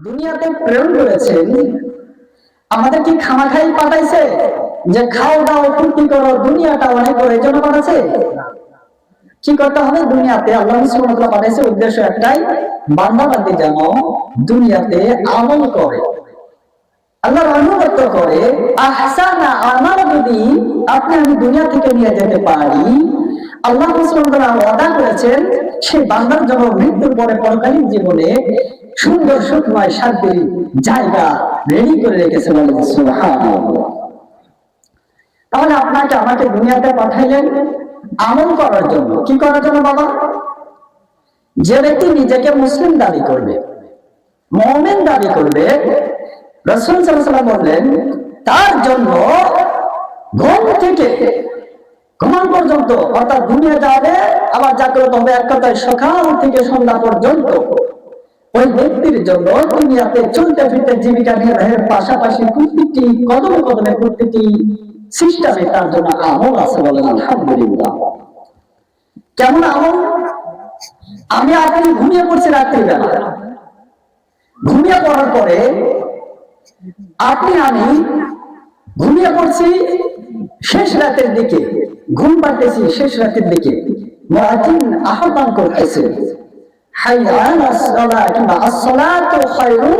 দুনিয়াতে প্রেরণ করেছেন আমাদের কি খামাখাই পাঠাইছে যে খাও দাও ফুর্তি করো, দুনিয়াটা অনেক এই পাঠাচ্ছে? কি করতে হবে? দুনিয়াতে আল্লাহ সুবহানাহু পাঠাইছে উদ্দেশ্য একটাই, বান্দাবান্দি যেন দুনিয়াতে আমল করে। আল্লাহর অনুগত করে, আহসানা আমার যদি আপনি আমি দুনিয়া থেকে নিয়ে যেতে পারি। আল্লাহ ওয়াদা করেছেন, সেই বান্দার জন্য মৃত্যুর পরে পরকালীন জীবনে সুন্দর, সুখময় শান্তির জায়গা রেডি করে রেখেছে বলে তাহলে আপনাকে আমাকে দুনিয়াতে পাঠাইলেন আমল করার জন্য। কি করার জন্য বাবা? যে ব্যক্তি নিজেকে মুসলিম দাবি করবে, মমেন দাবি করবে, রসুল সাল্লাম বললেন, তার জন্য ঘুম থেকে ঘুমান পর্যন্ত, অর্থাৎ দুনিয়া যাবে আবার জাগ্রত হবে, এক কথায় সকাল থেকে সন্ধ্যা পর্যন্ত ওই ব্যক্তির জন্য দুনিয়াতে চলতে ফিরতে জীবিকা নির্বাহের পাশাপাশি প্রত্যেকটি কদম কদমে প্রত্যেকটি সিস্টেমে তার জন্য আমল আছে বলেন, আলহামদুলিল্লাহ। কেমন আমল? আমি আপনি ঘুমিয়ে পড়ছি রাত্রিবেলা। ঘুমিয়ে পড়ার পরে আপনি, আমি ঘুমিয়ে পড়ছি শেষ রাতের দিকে। ঘুম পাইতেছি শেষ রাতের দিকে। মুয়াজ্জিন আহ্বান করতেছে হাইয়া আলাস সালাহ কিংবা আসসালাতু খায়রুন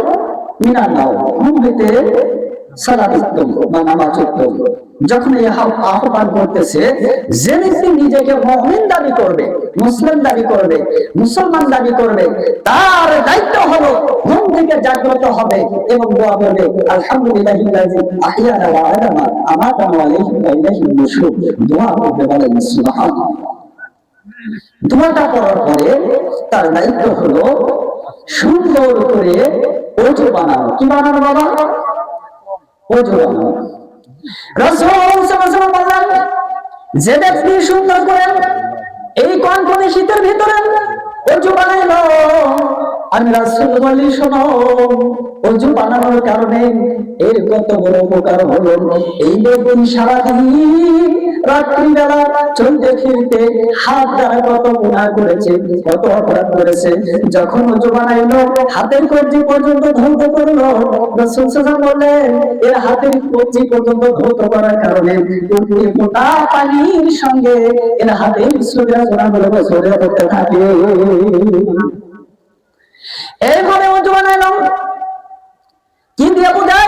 মিনান নাওম ঘুম হইতে সালাত উত্তম বা নামাজ উত্তম। যখন আহ্বান করতেছে, যে ব্যক্তি নিজেকে মুমিন দাবি করবে, মুসলিম দাবি করবে, মুসলমান দাবি করবে, তার দায়িত্ব হলো ঘুম থেকে জাগ্রত হবে এবং দোয়া করবে ইলাইহি নুশুর দোয়া বলেন, সুবহানাল্লাহ। দোয়াটা করার পরে তার দায়িত্ব হলো সুন্দর করে অজু বানানো। কি বানানো বাবা? অজু বানানো। বললেন যে ব্যক্তি সুন্দর করে এই কনকনে শীতের ভিতরে অজু বানাইলো আমি রাসূল বলি, শোনো অজু বানানোর কারণে এর কত বড় উপকার হলো। এই ব্যক্তি সারাদিন, রাত্রিবেলা চলতে ফিরতে হাত দ্বারা কত গুণা করেছে, কত অপরাধ করেছে। যখন বানাইলো হাতের কবজি পর্যন্ত ধৌত করল। রাসূল সাল্লাল্লাহু বললেন এর হাতের কবজি পর্যন্ত ধৌত করার কারণে পানির সঙ্গে এর হাতের সুবিধা গুণাগুলো সরে করতে থাকে এইভাবে অজু বানাইলাম কি দিয়ে বোঝায়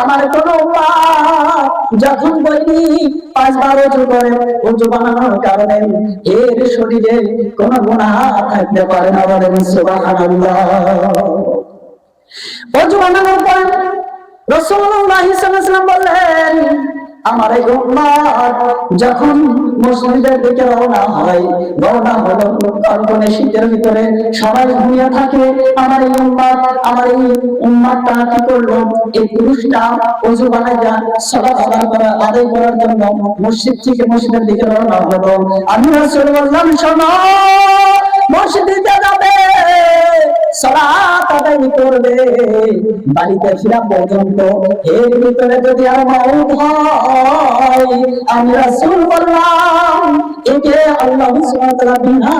আমার কোন যখন যখন পাঁচ বারো উঁচু করে উঁচু বানানোর কারণে এর শরীরে কোন গুণা থাকতে পারে না বলে সুবহানাল্লাহ। অজু বানানোর পর ওয়াসাল্লাম বললেন আমার এই যখন মসজিদের দিকে রওনা হয়, রওনা হলো কনকনে শীতের ভিতরে। সবাই ঘুমিয়ে থাকে, আমার এই উম্মত আমার এই উম্মতটা কি করল? এই পুরুষটা অজু বানাইয়া সালাত আদায় করা আদায় করার জন্য মসজিদ থেকে মসজিদের দিকে রওনা হলো। আমি রাসূল বললাম শোনো, মসজিদে যাবে। সালাত করবে। বাড়িতে ফিরা পর্যন্ত এর ভিতরে যদি আর মাউত হয়, আমি রাসূল বললাম, একে আল্লাহ সুবহানাহু বিনা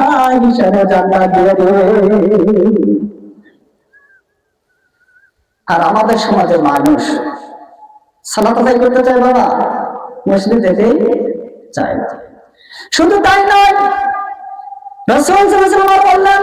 হিসাবে জান্নাত দিয়ে দেবে। আর আমাদের সমাজের মানুষ সালাত করতে চায় বাবা, মসজিদে যেতেই চায় শুধু তাই নয়, রাসূল সাল্লাল্লাহু আলাইহি বললেন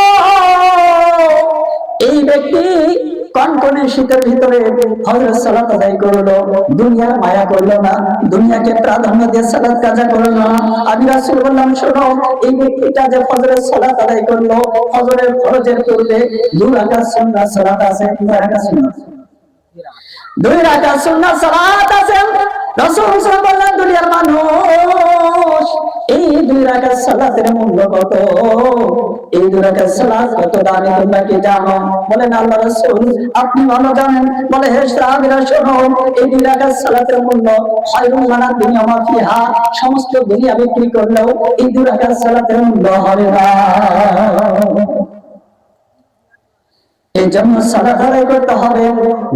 কনকনে শীতের ভিতরে হজরত সালাত আদায় করল। দুনিয়ার মায়া করল না, দুনিয়াকে প্রাধান্য দিয়ে সালাত কাজা করল। না আমি রাসুল বললাম, শোনো, এই ব্যক্তিটা যে ফজরের সালাত আদায় করল ফজরের ফরজের পূর্বে দু রাকাত সুন্নাত সালাত আছে দুই রাকাত সুন্নাত দুই রাকাত সুন্নাত সালাত আছে। দুনিয়ার মানুষ, এই দুই রাকাত সালাতের মূল্য কত? এই দুই রাকাত সালাত কত দামি, তোমরা কি জানো? আল্লাহ আপনি ভালো জানেন। বলে, হে এই দুই সালাতের মূল্য খায়রুল মানা দুনিয়া মা সমস্ত দুনিয়া বিক্রি করলেও এই দুই সালাতের মূল্য হবে না। এই জন্য আদায় করতে হবে।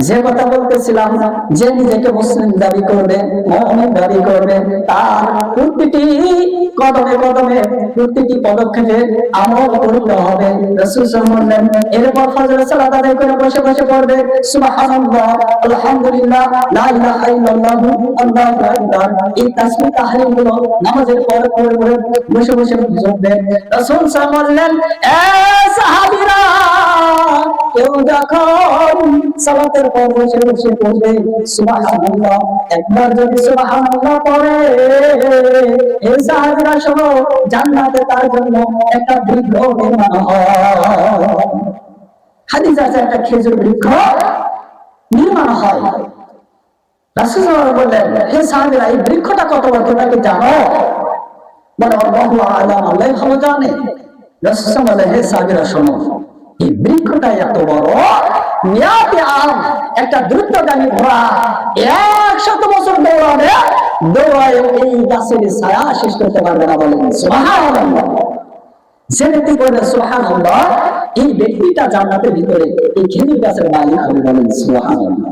যে কথা বলতেছিলাম, যে নিজেকে মুসলিম দাবি করবে মুমিন দাবি করবে, তার প্রতিটি কদমে কদমে প্রতিটি পদক্ষেপে আমল করতে হবে। রাসূল এরপর ফজর করে বসে বসে পড়বে। আলহামদুলিল্লাহ, লা ইলাহা ইল্লাল্লাহ, আল্লাহু আকবার। এই তাসবিহগুলো নামাজের পর পড়ে পড়ে বসে বসে পড়বে। রাসূল সাল্লাল্লাহু এ সাহাবীরা কেউ যখন সালাতের পর বসে বসে পড়বে সুবহানাল্লাহ, একবার যদি সুবহানাল্লাহ পড়ে এই সাহাবীরা শোনো জান্নাতে তার জন্য একটা বৃক্ষ নির্মাণ হয়। হাদিস আছে একটা খেজুর বৃক্ষ নির্মাণ হয়। রাসূল বললেন, হে সাহাবীরা, এই বৃক্ষটা কত বড় তোমরা কি জানো? বলে, আল্লাহু আলাম আল্লাহ ভালো জানে। রাসূল বললেন, হে সাহাবীরা, শোনো এই বৃক্ষটা এত বড় মিয়াতে আম, একটা দ্রুতগামী ঘোড়া, একশত বছর দৌড়াবে, দৌড়ায় এই গাছের ছায়া শেষ করতে পারবে না বলেন, সুবহানাল্লাহ। যে ব্যক্তি বলে সুবহানাল্লাহ, এই ব্যক্তিটা জান্নাতের ভিতরে এই খেজুর গাছের মালিক হবে বলেন, সুবহানাল্লাহ।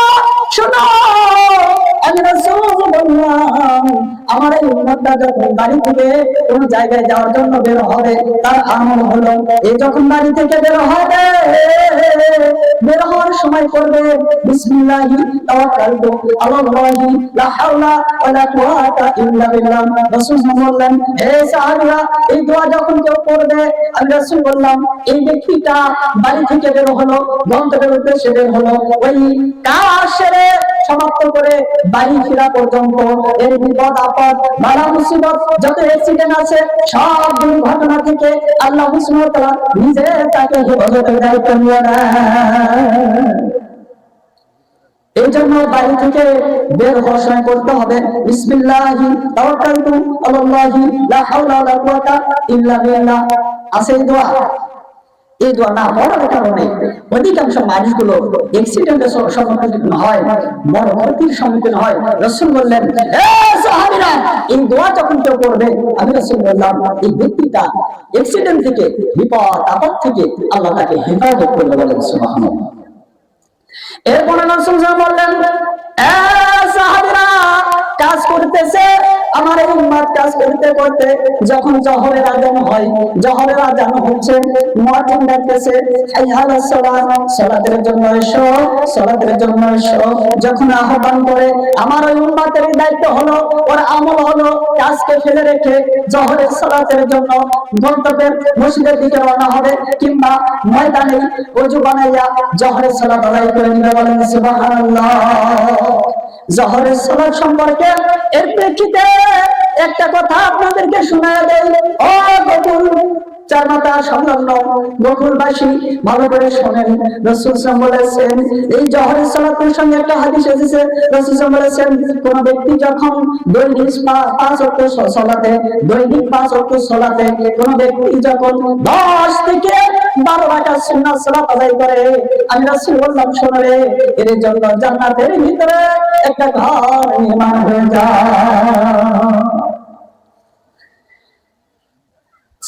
শোনো আমি রাসূলুল্লাহ আমার এই উম্মতটা যখন বাড়ি থেকে কোন জায়গায় যাওয়ার জন্য বের হবে, তার আমল হলো এই যখন বাড়ি থেকে বের হবে, বের হওয়ার সময় করবে, বিসমিল্লাহি লা হাওলা ওয়ালা কুওয়াতা ইল্লা বিল্লাহ। রাসূল বললেন, হে সাহাবীরা, এই দোয়া যখন কেউ করবে, আমি রাসূল বললাম, এই ব্যক্তিটা বাড়ি থেকে বের হলো গন্তব্যের উদ্দেশ্যে বের হলো, ওই কাজ সেরে সমাপ্ত করে বাড়ি ফেরা পর্যন্ত এর বিপদ আপদ আল্লাহ এই জন্য বাড়ি থেকে বের হওয়ার করতে হবে, বিসমিল্লাহি, তাওয়াক্কালতু আলাল্লাহি, লা হাওলা আছে এই দোয়া না পড়ার কারণে অধিকাংশ মানুষগুলো অ্যাক্সিডেন্টের সম্মুখীন হয় ক্ষতির সম্মুখীন হয়। রসুল বললেন এই দোয়া যখন কেউ করবে, আমি রসুল বললাম, এই ব্যক্তিটা অ্যাক্সিডেন্ট থেকে, বিপদ, আপদ থেকে আল্লাহ তাকে হেফাজত করবে বলেন, সুবহানাল্লাহ। এরপরে রাসূল বললেন কাজ করতেছে আমার কাজ করতে করতে যখন জহরের আজান হয়, জহরের আজান হচ্ছে ডাকতেছে জন্য এসো জন্য এসো। যখন আহ্বান করে, আমার ওই উম্মতের দায়িত্ব হলো, ওর আমল হলো কাজকে ফেলে রেখে জহরের জন্য গন্তব্যের মসজিদের দিকে রওনা হবে কিংবা ময়দানে বানাইয়া জহরের আদায় করে নিবে বলেন জহরের সম্পর্কে এর প্রেক্ষিতে একটা কথা আপনাদেরকে শোনায় দেয় এই একটা হাদিস কোন যখন পাঁচ দৈনিক পাঁচ কোন ব্যক্তি যখন দশ থেকে বারো রাখা সুন্নাত সালাত আদায় করে। আমি রাসূল বললাম, শোনো রে, এর জন্য জান্নাতের ভিতরে একটা ঘর নির্মাণ হয়ে যায়।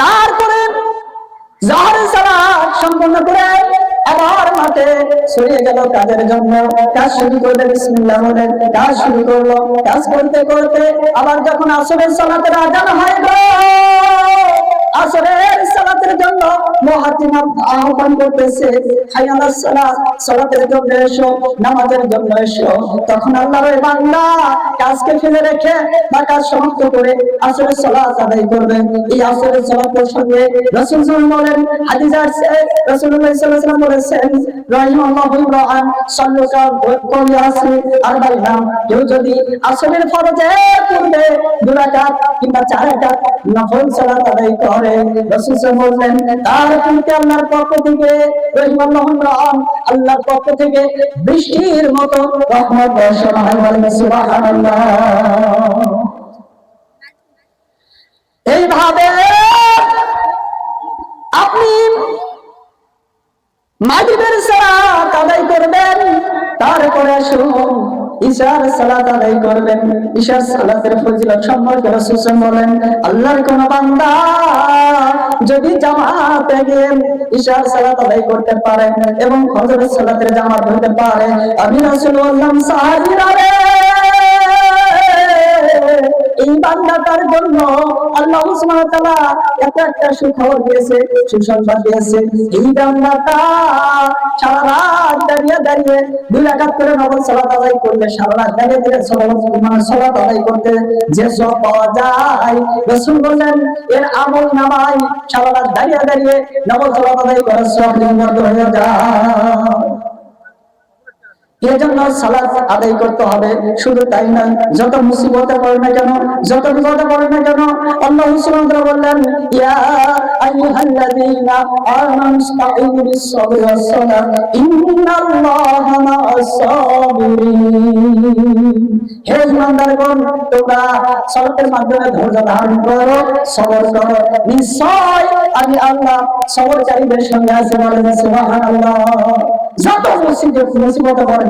তারপরে জহরের সালাত সম্পন্ন করে আবার মাঠে সরিয়ে গেল কাজের জন্য। কাজ শুরু করলে বিসমিল্লাহ বলে, কাজ শুরু করল। কাজ করতে করতে আবার যখন আসরের সালাতের আজান হয়ে গেল আসরের সালাতের জন্য মুহাদ্দিন আহ্বান করতেছে। হাইয়ালাস সালাত, সালাতের জন্য এসো, নামাজের জন্য এসো। তখন আল্লাহর এই বান্দা কাজকে ফেলে রেখে বা কাজ সমাপ্ত করে আসরের সালাত আদায় করবেন এই আসরের রাসূল সাল্লাল্লাহু আছে রাসূলুল্লাহ সাল্লাল্লাহু আলাইহি ওয়াসাল্লাম বলেছেন রাহিমাল্লাহু আলাইহি কেউ যদি আসরের ফরজের পূর্বে দুই রাকাত কিংবা চার রাকাত নফল সালাত আদায় করে বললেন তার প্রতি আল্লাহর পক্ষ থেকে আল্লাহর পক্ষ থেকে বৃষ্টির মতো রহমত বর্ষণ হয় এইভাবে আপনি মাগরিবের সালাত করবেন, তারপরে আসুন ঈশার সালাত আদায় করবেন। ঈশার সালাতের ফজিলত সম্পর্কে রাসূল বলেন, আল্লাহর কোন বান্দা যদি জামাতে গিয়ে ঈশার সালাত আদায় করতে পারে এবং ফজরের সালাতের জামাত হতে পারে, আমি রাসূল বললাম সাহাবীরা রে এই বান্দাটার জন্য আল্লাহ সুবহানাহু ওয়া একটা সুখবর দিয়েছে, সুসংবাদ দিয়েছে। এই বান্দাটা সারা রাত দাঁড়িয়ে দাঁড়িয়ে দুই করে আদায় করলে, সারা রাত দাঁড়িয়ে দাঁড়িয়ে আদায় করতে যে সব পাওয়া যায়, রাসূল বললেন, এর আমল নামায় সারা রাত দাঁড়িয়ে দাঁড়িয়ে নফল সালাত আদায় করার সব হয়ে যায় এজন্য সালাত আদায় করতে হবে। শুধু তাই নয়, যত মুসিবতে পড়ে না কেন, যত বিপদে পড়ে না কেন, আল্লাহ বললেন, ইয়া আমানু ইন্নাল্লাহা মা'আস-সাবিরিন। হে ইমানদারগণ তোমরা সালাতের মাধ্যমে ধৈর্য ধারণ করো, সবর করো। নিশ্চয় আমি আল্লাহ সবরকারীদের সঙ্গে আছি বলেন, সুবহানাল্লাহ। যত মুসিবত মুসিবতে পড়েন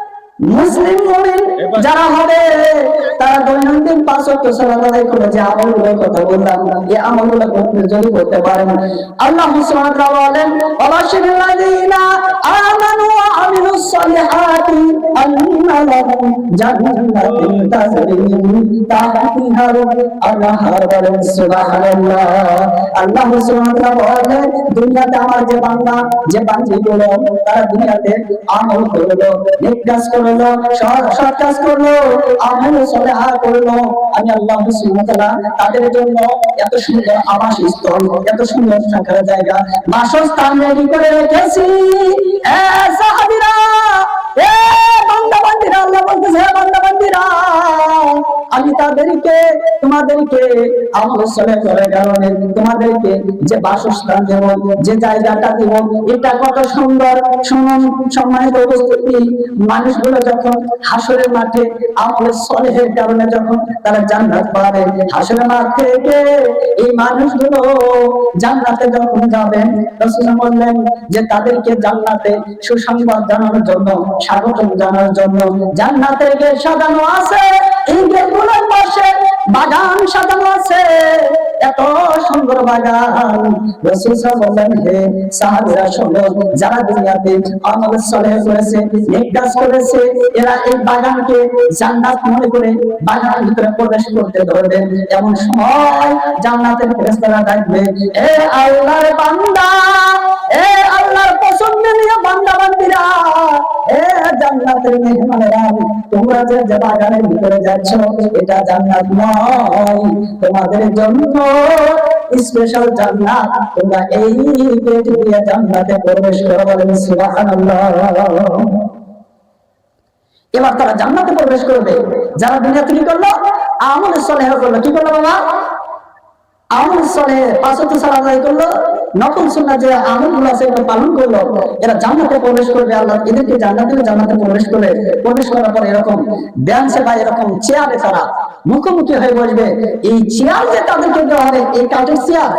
মুসলিম মুমিন যারা হবে তারা দৈনন্দিন পাঁচ ওয়াক্ত সালাত আদায় যে আমলগুলোর কথা বললাম এই আমলগুলো করতে যদি করতে পারেন আল্লাহ সুবহানাহু ওয়া বলেন আমানু ওয়া আমিলুস সালিহাতি আন্না লাহুম জান্নাতুন তাজরি মিন তাহতিহাল আনহার বলেন সুবহানাল্লাহ। আল্লাহ সুবহানাহু ওয়া বলেন দুনিয়াতে আমার যে বান্দা যে বান্দিগুলো তারা দুনিয়াতে আমল করল নেক কাজ করল সৎ সৎ কাজ করল আমল সলেহা করল আমি আল্লাহ সুবহানাহু তাদের জন্য এত সুন্দর আবাস স্থল, এত সুন্দর থাকার জায়গা। বাসস্থান রেডি করে রেখেছি। এ সাহাবীরা মানুষগুলো যখন হাসরের মাঠে আমল সলেহের কারণে যখন তারা জান্নাত পাবে, হাসরের মাঠ থেকে এই মানুষগুলো জান্নাতে যখন যাবেন বললেন যে তাদেরকে জান্নাতে সুসংবাদ জানানোর জন্য স্বাগতম জানার জন্য জান্নাতের গেট সাজানো আছে ঈদের পাশে বাগান সাজানো আছে। এত সুন্দর বাগান। রাসূল সাল্লাল্লাহু বললেন হে শোনো, যারা দুনিয়াতে আমল করেছে নেক কাজ করেছে, এরা এই বাগানকে জান্নাত মনে করে ভিতরে প্রবেশ করতে ধরবে। এমন সময় জান্নাতের ফেরেশতারা ডাকবে, এ আল্লাহর বান্দা, এ আল্লাহর পছন্দ নিয়ে বান্দা বান্দিরা, এ জান্নাতের মেহমানেরা, তোমরা যে বাগানের ভিতরে যাচ্ছ, এটা জান্নাত নয়। তোমাদের জন্য স্পেশাল জান্নাত, তোমরা এই গেট দিয়ে জান্নাতে প্রবেশ করো বলেন সুবহানাল্লাহ। এবার তারা জান্নাতে প্রবেশ করবে। যারা দুনিয়াতে কি করল আমল সলেহ করল। কি করল বাবা? আমল সলেহ পাঁচত্ব সাল আদায় করল। নকল সুন্না যে আমলগুলো আছে এগুলো পালন করল, এরা জান্নাতে প্রবেশ করবে, আল্লাহ এদেরকে জান্নাতে জান্নাতে প্রবেশ করবে প্রবেশ করার পর এরকম ব্যায়াম বা এরকম চেয়ারে তারা মুখোমুখি হয়ে বসবে। এই চেয়ার যে তাদেরকে দেওয়া হবে, এই কাঠের চেয়ার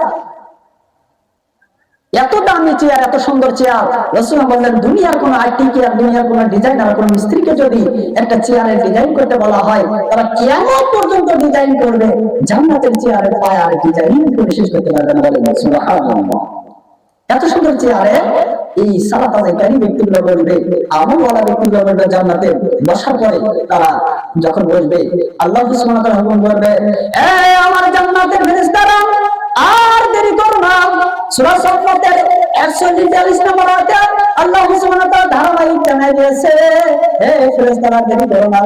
এত দামি চেয়ার এত সুন্দর চেয়ার রসুল বললেন, দুনিয়ার কোন আইটি চেয়ার দুনিয়ার কোন ডিজাইনার কোন মিস্ত্রিকে যদি একটা চেয়ারের ডিজাইন করতে বলা হয়, তারা কেমন পর্যন্ত ডিজাইন করবে? জান্নাতের চেয়ারের পায়ার ডিজাইন করে শেষ করতে পারবে না বলেন এত সুন্দর চেয়ারে এই সালাত আদায়কারী ব্যক্তিগুলো বলবে আমলওয়ালা ব্যক্তিগুলো বলবে জান্নাতে। বসার পরে তারা যখন বসবে, আল্লাহ সুবহানাহু ওয়া হুকুম করবে আমার জান্নাতের ফেরেশতারা আর দেরি করো না। সূরা সফাতের 143 নম্বর আল্লাহ সুবহানাহু ধারাবাহিক জানাই দিয়েছে, হে ফেরেশতারা, দেরি করো না।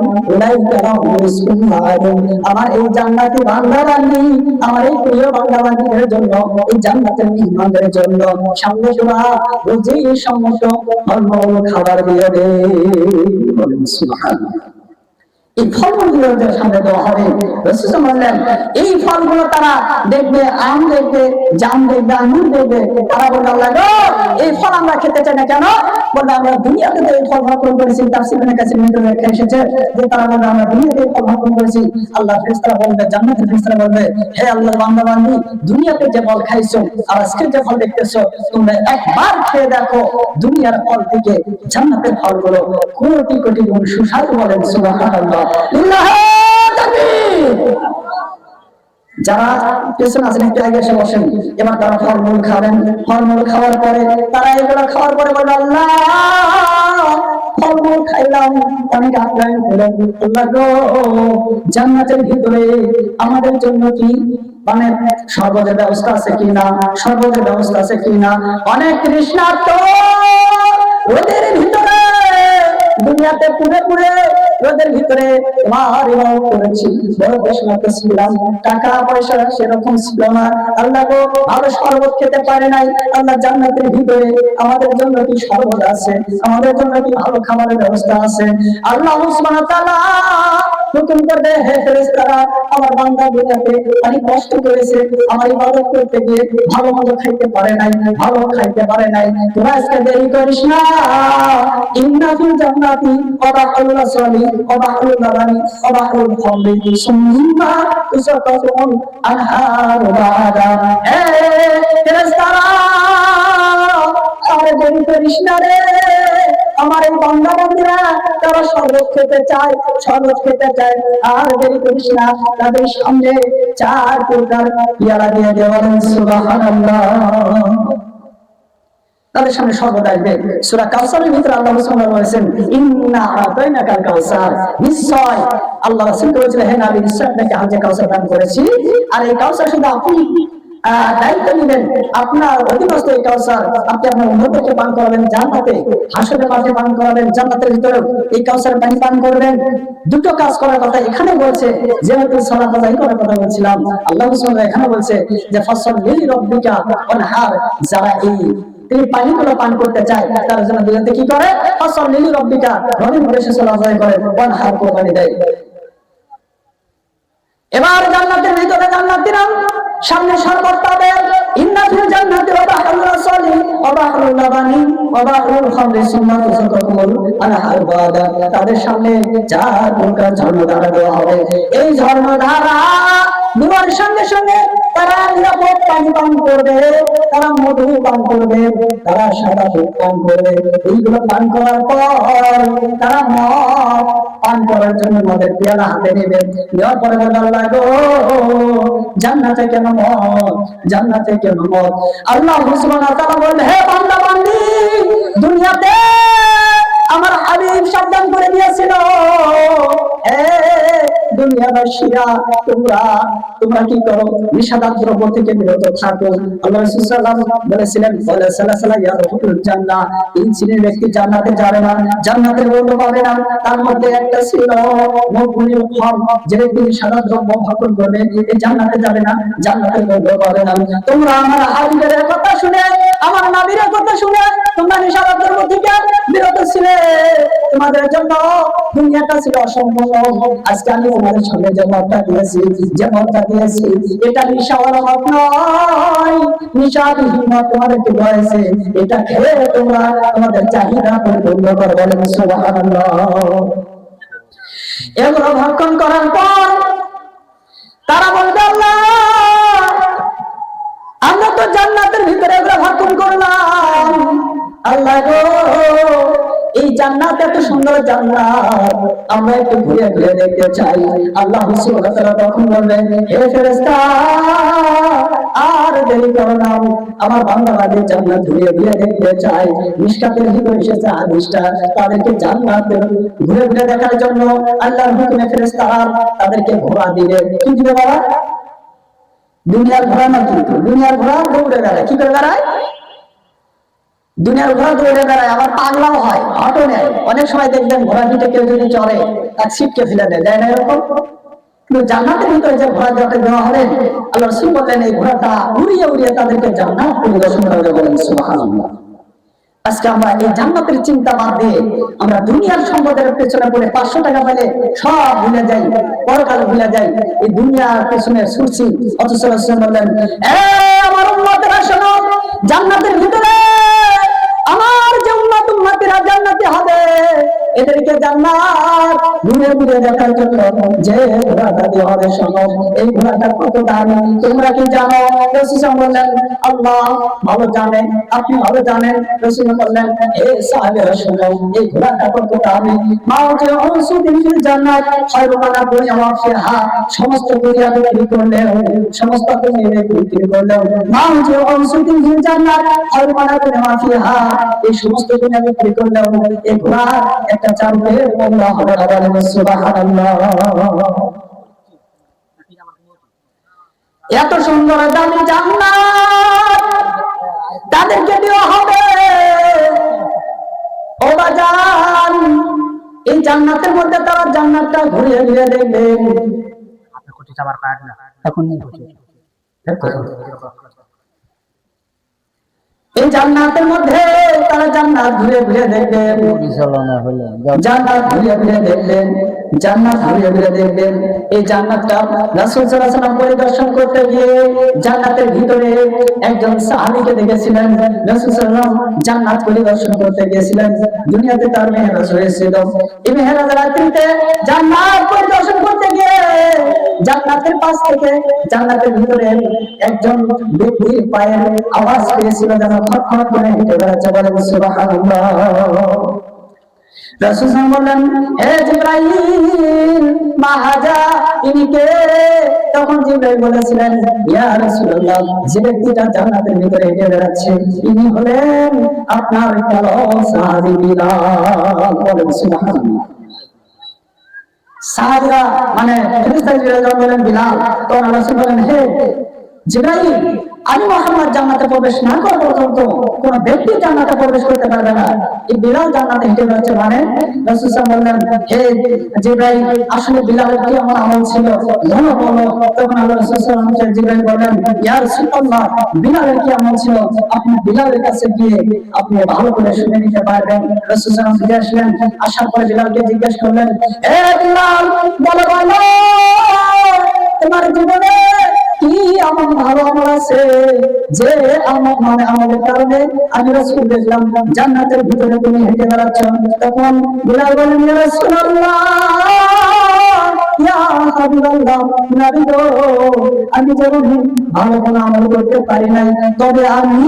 আমার এই জান্নাতি বান্দাবান্দি, আমার এই প্রিয় বান্দাবান্দিদের জন্য, এই জান্নাতের মেহমানদের জন্য সামনে শোনা সম্মত ফলমূল খাবার দিয়ে দে সুবহানাল্লাহ। এই সামনে দেওয়া হবে রসুল বললেন, এই ফলগুলো তারা দেখবে, আম দেখবে, জাম দেখবে, আঙুর দেখবে। তারা এই ফল আমরা খেতে চাই না কেন? আমরা দুনিয়াতে এই ফল করেছি তার সিমেনের কাছে লেখা এসেছে। যে তারা আমরা দুনিয়াতে এই ফল করেছি আল্লাহ বলবে ফেরেশতারা বলবে, হে আল্লাহ বান্দা বান্দি দুনিয়াতে যে ফল খাইছো আর আজকে যে ফল দেখতেছো, তোমরা একবার খেয়ে দেখো, দুনিয়ার ফল থেকে জান্নাতের ফলগুলো কোটি কোটি গুণ সুস্বাদু বলেন সুবহানাল্লাহ। যারা পেছনে একটু আগে এসে বসেন। এবার তারা ফলমূল খাবেন। ফলমূল খাওয়ার পরে তারা এগুলো খাওয়ার পরে আল্লাহ, ফলমূল খাইলাম। অনেক আপ্যায়ন জান্নাতের ভিতরে আমাদের জন্য কি? মানে সর্বজের ব্যবস্থা আছে কিনা? সর্বজের ব্যবস্থা আছে কিনা? অনেক তৃষ্ণার্ত ওদের ভিতরে দুনিয়াতে পুরে পুরে রোদের ভিতরে তোমার ইবাদত করেছি। বড় টাকা পয়সা সেরকম ছিল না। আল্লাহ গো ভালো শরবত খেতে পারে নাই। আল্লাহ জান্নাতের ভিতরে আমাদের জন্য কি শরবত আছে? আমাদের জন্য কি ভালো খাবারের ব্যবস্থা আছে? আল্লাহ সুবহানাহু ওয়া আমার বান্দা অনেক কষ্ট করেছে। আমার ইবাদত করতে গিয়ে ভালো মতো খাইতে পারে নাই, ভালো খাইতে পারে নাই। তোরা আজকে দেরি করিস না। ইন্না জান্নাতি ওয়াবাহুল সালি ওয়াবাহুল দেরি করিস রে আমার এই বান্দা বান্দিরা তারা শরবত খেতে চায় শরবত খেতে চায়, আর দেরি করিস না, তাদের সামনে চার প্রকার পেয়ারা দিয়ে দেওয়া তাদের সামনে সর্বদা আসবে। সুরা কাউসারের ভিতরে আল্লাহ রসুল বলেছেন, ইন্না আতাইনাকাল কাউসার নিশ্চয় আল্লাহ রাসূল বলেছিলেন হে নবী, নিশ্চয় আপনাকে যে কাউসার দান করেছি। আর এই কাউসার শুধু আপনি দায়িত্ব আপনার অধীনস্থ এই কাউসার, আপনি আপনার উন্নতকে পান করাবেন জান্নাতে, হাসরের মাঠে পান করাবেন জান্নাতের ভিতরে এই কাউসার পানি পান করবেন। দুটো কাজ করার কথা এখানে বলছে, যেহেতু করার কথা বলছিলাম আল্লাহ এখানে বলছে যে রব্বিকা ওয়ানহার যারা এই তিনি পান করতে চায়, তার জন্য কি করে? ফসল লিলি রব্বিকা রবি ভরে সে করে ওয়ান হার কোরবানি দেয়। এবার জান্নাতের ভিতরে সামনে সর্বত্র হবে ইন্না ফিল জান্নাতি ওয়া বাহরুল রাসূলি। ওয়া বাহরুল তাদের সামনে চার প্রকার ঝর্ণাধারা দেওয়া হবে। এই ঝর্ণাধারা দেওয়ার সঙ্গে সঙ্গে তারা নিরাপদ পানি পান করবে, তারা মধু পান করবে, তারা সাদা দুধ পান করবে। এইগুলো পান করার পর তারা মদ পান করার জন্য মদের পেয়ালা হাতে নেবে। নেওয়ার পরে বলবে আল্লাহ গো, জান্নাতে কেন মদ? জান্নাতে কেন মদ? আল্লাহ সুবহানাহু ওয়া তাআলা বলবে হে বান্দা, বান্দি! দুনিয়াতে আমার হাবিব সাবধান করে দিয়েছিল। তোমরা জান্নাতে যাবে না, জান্নাতে না। তোমরা আমার হাবিবের কথা শুনে, আমার নবীর কথা শুনে, তোমরা নিষেধাজ্ঞ দ্রব্য থেকে বিরত ছিলে। তোমাদের জন্য দুনিয়াটা ছিল অসম্পূর্ণ। আজকে আমি তোমাদের সঙ্গে যে মতটা দিয়েছি, যে মতটা দিয়েছি, এটা নিশাওয়ালা মত নয়। নিশাবিহীন মত তোমাদেরকে বলেছে, এটা খেলে তোমরা তোমাদের চাহিদা পরিপূর্ণ করবে সুবহানাল্লাহ। এগুলো ভক্ষণ করার পর তারা বলবে আমরা তো জান্নাতের ভিতরে এগুলো ভক্ষণ করলাম। আল্লাহ এই জান্নাত এত সুন্দর জান্নাত। আমরা একটু ঘুরে ঘুরে দেখতে চাই। আল্লাহ সুবহানাহু ওয়া তখন হে ফেরেশতা, আর দেরি করো না। আমার জান্নাত ঘুরে ঘুরে দেখতে চাই। এসেছে তাদেরকে জান্নাত ঘুরে ঘুরে দেখার জন্য আল্লাহর হুকুমে তাদেরকে ঘোড়া দিবে কি দিবে বাবা? দুনিয়ার ঘোড়া না কিন্তু দুনিয়ার ঘোড়া দৌড়ে বেড়ায় কি করে বেড়ায় দুনিয়ার ঘোড়া দৌড়ে বেড়ায় আবার পাগলাও হয়, অটো নেয়। অনেক সময় দেখবেন ঘোড়া পিঠে কেউ যদি চড়ে, তার ছিটকে ফেলে দেয় দেয় না এরকম? কিন্তু জান্নাতের ভিতরে যে ঘোড়া যাতে দেওয়া আল্লাহ এই ঘোড়াটা উড়িয়ে উড়িয়ে তাদেরকে জান্নাত পরিদর্শন করবে বলেন আজকে আমরা এই জান্নাতের চিন্তা বাদ দিয়ে আমরা দুনিয়ার সম্পদের পেছনে পড়ে পাঁচশো টাকা পেলে সব ভুলে যাই, পরকাল ভুলে যাই, এই দুনিয়ার পেছনে ছুটছি। অথচ আমার জান্নাতের ভিতরে হবে এদেরকে জান্নাত। ঘুরে ঘুরে দেখার জন্য যে ঘোড়াটা দেওয়া হবে শোনো এই ঘোড়াটা কত দামি, তোমরা কি জানো? রাসূল বললেন, আল্লাহ, ভালো জানেন, আপনি ভালো জানেন। রাসূল বললেন শোনো, এই ঘোড়াটা কত মাও যে জান্নাত ফিহা সমস্ত দুনিয়া বিক্রি সমস্ত দুনিয়া বিক্রি মাও যে জান্নাত ফিহা এই সমস্ত দুনিয়া বিক্রি এই ঘোড়া একটা বলেন সুবহানাল্লাহ। এত সুন্দর দামি জান্নাত তাদেরকে দেওয়া হবে। ও বাজান এই জান্নাতের মধ্যে তারা জান্নাতটা ঘুরে ঘুরে দেখবে। আপনি কোটি না। এখন এই জান্নাতের মধ্যে তারা জান্নাত ঘুরে ঘুরে হলে। জান্নাত ঘুরে ঘুরে দেখবেন জান্নাত ঘুরে ঘুরে দেখবেন। এই জান্নাতটা রাসূল সাল্লাল্লাহু পরিদর্শন করতে গিয়ে জান্নাতের ভিতরে একজন সাহাবীকে দেখেছিলেন। রাসূল সাল্লাল্লাহু জান্নাত পরিদর্শন করতে গিয়েছিলেন। দুনিয়াতে তার মেহরাজ হয়েছিল। এই মেহরাজ রাত্রিতে জান্নাত পরিদর্শন করতে গিয়ে জান্নাতের পাশ থেকে জান্নাতের ভিতরে একজন ব্যক্তির পায়ের আওয়াজ পেয়েছিল যেন খটখট করে হেঁটে বেড়াচ্ছে বলে সুবহানাল্লাহ। রাসূল বললেন হে জিবরাইল, মা হাজা, ইনি কে? তখন জিবরাইল বলেছিলেন, ইয়া রাসূলুল্লাহ, যে ব্যক্তিটা জান্নাতের ভিতরে হেঁটে বেড়াচ্ছে, ইনি হলেন আপনার কালো সাহাবী বিলাল। বলেন, সুবহানাল্লাহ। সাহাবীরা মানে ফেরেশতা বলেন, বিলাল, তখন রাসূল বলেন, হে জিবরাইল আমি মোহাম্মদ জান্নাতে প্রবেশ না করা পর্যন্ত কোন ব্যক্তি জান্নাতে প্রবেশ করতে পারবে না। এই বিলাল জান্নাতে হেঁটে যাচ্ছে মানে রাসূল বললেন হে জিব্রাইল, আসলে বিলালের কি এমন আমল ছিল? বলো বলো। তখন আল্লাহ রাসূল সাল্লাল্লাহু আলাইহি জিব্রাইল বললেন, ইয়া রাসূলুল্লাহ বিলালের কি আমল ছিল? আপনি বিলালের কাছে গিয়ে আপনি ভালো করে শুনে নিতে পারবেন। রাসূল সাল্লাল্লাহু আলাইহি আসলেন আসার পরে বিলালকে জিজ্ঞেস করলেন, হে বিলাল বলো বলো, তোমার জীবনে কি ভালো যে আমার মানে আমাদের কারণে আমি রাসূল দেখলাম, জান্নাতের ভিতরে তুমি হেঁটে বেড়াচ্ছ। তখন বিলাল বলেন আমি যেমন ভালো কোনো আমল করতে পারি নাই তবে আমি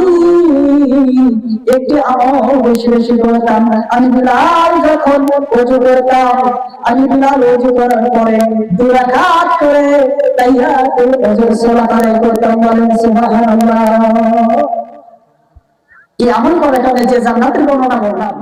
একটি আমল বেশি বেশি করতাম আমি বিলাল যখন ওযু করতাম আমি বিলাল ওযু করার পরে দুই রাকাত করে তাইয়াতুল ওযুর সালাত আদায় করতাম বলেন সুবহানাল্লাহ এই আমল করার যে জান্নাতের বর্ণনা বললাম